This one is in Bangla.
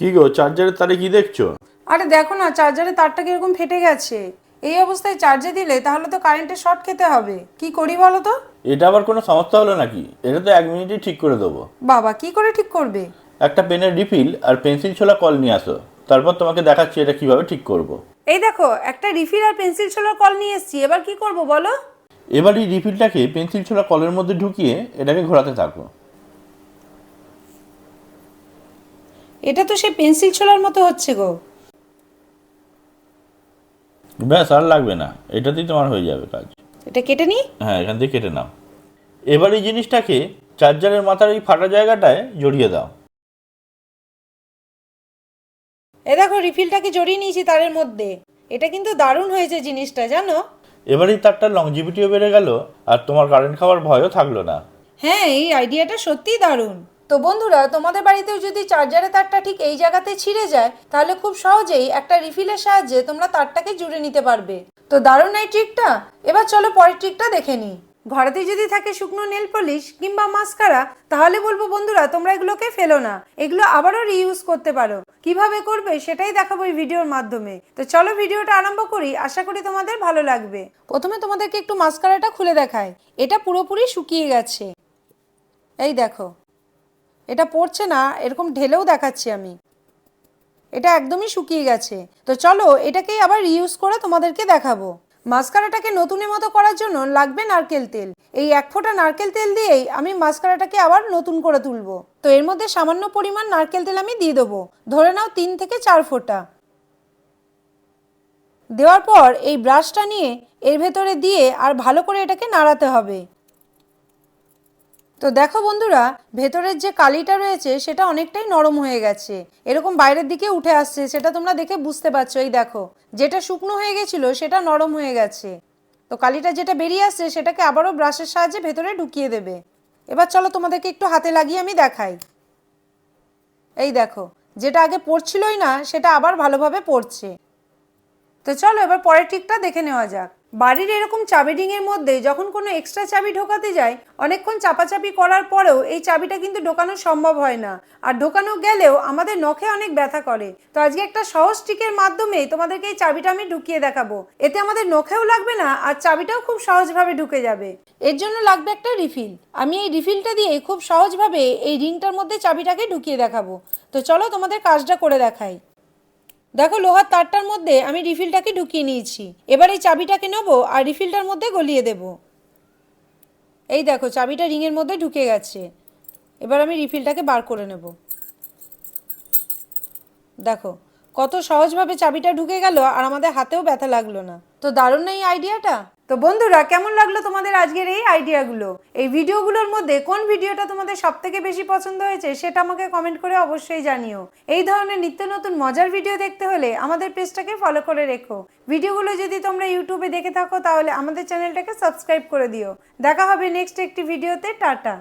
কি গো চার্জারের তারে কি দেখছ? আরে দেখো না চার্জারের তারটা কীরকম ফেটে গেছে। এই অবস্থায় চার্জে দিলে তাহলে তো কারেন্টের শর্ট খেতে হবে। কি করি বলো তো? এটা আবার কোনো সমস্যা হলো নাকি? এটা তো এক মিনিটই ঠিক করে দেবো। বাবা কি করে ঠিক করবে? একটা পেনের রিফিল আর পেন্সিল ছোলা কল নিয়ে আসো। তারপর তোমাকে দেখাচ্ছি এটা কীভাবে ঠিক করব। এই দেখো একটা রিফিল আর পেন্সিল ছোলার কল নিয়ে এসেছি। এবার কি করব বলো? এবার এই রিফিলটাকে পেন্সিল ছোলা কলের মধ্যে ঢুকিয়ে এটাকে ঘোরাতে থাকো। এটা তো সে পেন্সিল ছোলার মতো হচ্ছে গো। ব্যাস আর লাগবে না। এটাতেই তোমার হয়ে যাবে কাজ। এটা কেটে নি হ্যাঁ এখান থেকে কেটে নাও। এবার এই জিনিসটাকে চার্জারের মাথার এই ফাটা জায়গাটায় জড়িয়ে দাও। এ দেখো রিফিলটাকে জড়িয়ে নিয়েছি তারের মধ্যে। এটা কিন্তু দারুণ হয়েছে জিনিসটা জানো? এবার এই তারটার লংজিভিটিও বেড়ে গেল আর তোমার কারেন্ট খাওয়ার ভয়ও থাকল না। হ্যাঁ এই আইডিয়াটা সত্যিই দারুণ। তো বন্ধুরা, তোমাদের বাড়িতেও যদি চার্জারের তারটা ঠিক এই জায়গাতে ছিঁড়ে যায়, তাহলে খুব সহজেই একটা রিফিলের সাহায্যে তোমরা তারটাকে জুড়ে নিতে পারবে। তো দারুণ এই ট্রিকটা? এবার চলো পরের ট্রিকটা দেখে নিই। ঘরেতে যদি থাকে শুকনো নেল পলিশ কিংবা মাস্কারা, তাহলে বলব বন্ধুরা, তোমরা এগুলোকে ফেলো না। এগুলো আবারও রিইউজ করতে পারো। কীভাবে করবে সেটাই দেখাবো এই ভিডিওর মাধ্যমে। তো চলো ভিডিওটা আরম্ভ করি, আশা করি তোমাদের ভালো লাগবে। প্রথমে তোমাদেরকে একটু মাস্কারাটা খুলে দেখায় এটা পুরোপুরি শুকিয়ে গেছে। এই দেখো। এটা পড়ছে না, এরকম ঢেলেও দেখাচ্ছি আমি। এটা একদমই শুকিয়ে গেছে। তো চলো এটাকেই আবার রিউজ করে তোমাদেরকে দেখাবো। মাস্কারাটাকে নতুনের মতো করার জন্য লাগবে নারকেল তেল। এই এক ফোঁটা নারকেল তেল দিয়েই আমি মাস্কারাটাকে আবার নতুন করে তুলবো। তো এর মধ্যে সামান্য পরিমাণ নারকেল তেল আমি দিয়ে দেবো। ধরে নাও তিন থেকে চার ফোঁটা। দেওয়ার পর এই ব্রাশটা নিয়ে এর ভেতরে দিয়ে আর ভালো করে এটাকে নাড়াতে হবে। তো দেখো বন্ধুরা, ভেতরের যে কালিটা রয়েছে সেটা অনেকটাই নরম হয়ে গেছে। এরকম বাইরের দিকে উঠে আসছে, সেটা তোমরা দেখে বুঝতে পারছ। এই দেখো, যেটা শুকনো হয়ে গেছিল সেটা নরম হয়ে গেছে। তো কালিটা যেটা বেরিয়ে আসছে সেটাকে আবারও ব্রাশের সাহায্যে ভেতরে ঢুকিয়ে দেবে। এবার চলো তোমাদেরকে একটু হাতে লাগিয়ে আমি দেখাই। এই দেখো, যেটা আগে পড়ছিলই না, সেটা আবার ভালোভাবে পড়ছে। তো চলো এবার পরের ট্রিকটা দেখে নেওয়া যাক। বাড়ির এরকম চাবি রিংয়ের মধ্যে যখন কোনো এক্সট্রা চাবি ঢোকাতে যায়, অনেকক্ষণ চাপাচাপি করার পরেও এই চাবিটা কিন্তু ঢোকানো সম্ভব হয় না। আর ঢোকানো গেলেও আমাদের নখে অনেক ব্যথা করে। তো আজকে একটা সহজ ট্রিকের মাধ্যমে তোমাদেরকে এই চাবিটা আমি ঢুকিয়ে দেখাবো। এতে আমাদের নখেও লাগবে না, আর চাবিটাও খুব সহজভাবে ঢুকে যাবে। এর জন্য লাগবে একটা রিফিল আমি এই রিফিলটা দিয়ে খুব সহজভাবে এই রিংটার মধ্যে চাবিটাকে ঢুকিয়ে দেখাবো। তো চলো তোমাদের কাজটা করে দেখাই। দেখো, লোহার তারটার মধ্যে আমি রিফিলটাকে ঢুকিয়ে নিয়েছি। এবার এই চাবিটাকে নেব আর রিফিলটার মধ্যে গলিয়ে দেব। এই দেখো, চাবিটা রিংয়ের মধ্যে ঢুকে গেছে। এবার আমি রিফিলটাকে বার করে নেব। দেখো, কত সহজভাবে চাবিটা ঢুকে গেল আর আমাদের হাতেও ব্যথা লাগল না। তো দারুণ এই আইডিয়াটা তো বন্ধুরা, কেমন লাগল তোমাদের আজকের এই আইডিয়াগুলো এই ভিডিওগুলোর মধ্যে কোন ভিডিওটা তোমাদের সব থেকে বেশি পছন্দ হয়েছে সেটা আমাকে কমেন্ট করে অবশ্যই জানিও। এই ধরনের নিত্য নতুন মজার ভিডিও দেখতে হলে আমাদের পেজটাকে ফলো করে রেখো। ভিডিওগুলো যদি তোমরা ইউটিউবে দেখে থাকো তাহলে আমাদের চ্যানেলটাকে সাবস্ক্রাইব করে দিও। দেখা হবে নেক্সট একটি ভিডিওতে টাটা!